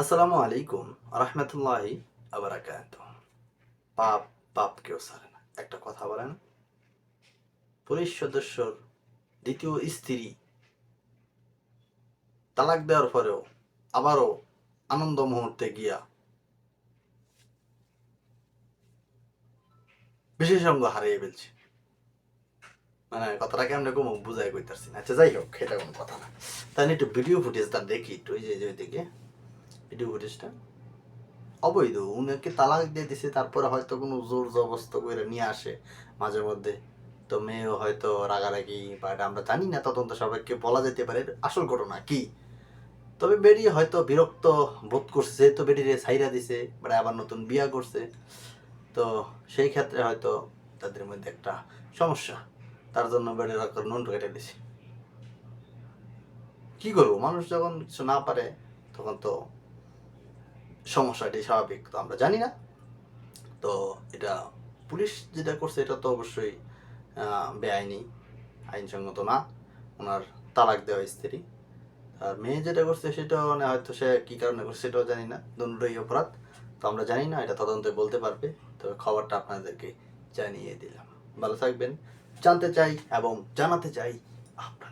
আসসালামু আলাইকুম রহমতুল্লাহি আবরাকাত পাপ পাপ কেউ সারে না। একটা কথা বলেন। পুলিশ সদস্যর দ্বিতীয় স্ত্রী তালাক দেওয়ার পরেও আবারও আনন্দ মুহূর্তে গিয়া বিশেষজ্ঞ হারিয়ে ফেলছে। মানে কথাটা কেমন কম বুঝাই কইতারছি না। আচ্ছা যাই হোক, এটা কোনো কথা না। তাই একটু ভিডিও ফুটেজটা দেখি, একটু ওই যে যে, ওইদিকে। ভিডিও ফুটেজটা অবৈধ। উনাকে তালাক দিয়ে দিছে, তারপরে হয়তো কোনো জোর জবস্ত করে নিয়ে আসে মাঝে মধ্যে। তো মেয়েও হয়তো রাগারাগি বা আমরা জানি না, তদন্ত সবাইকে বলা যেতে পারে আসল ঘটনা কি। তবে বেরি হয়তো বিরক্ত বোধ করছে, যেহেতু বেরিয়ে সাইরা দিছে বা আবার নতুন বিয়া করছে। তো সেই ক্ষেত্রে হয়তো তাদের মধ্যে একটা সমস্যা। তার জন্য বেড়ে রাখার নুন কেটে দিছে। কি করব? মানুষ যখন কিছু না পারে, তখন তো সমস্যাটি স্বাভাবিক, তো আমরা জানি না। তো এটা পুলিশ যেটা করছে, এটা তো অবশ্যই বেআইনি, আইনসঙ্গত না। ওনার তালাক দেওয়া স্ত্রী। আর মেয়ে যেটা করছে, সেটাও মানে হয়তো সে কি কারণে করছে, সেটাও জানি না। দুটোই অপরাধ, তো আমরা জানি না, এটা তদন্তে বলতে পারবে। তবে খবরটা আপনাদেরকে জানিয়ে দিলাম। ভালো থাকবেন। জানতে চাই এবং জানাতে চাই আপনার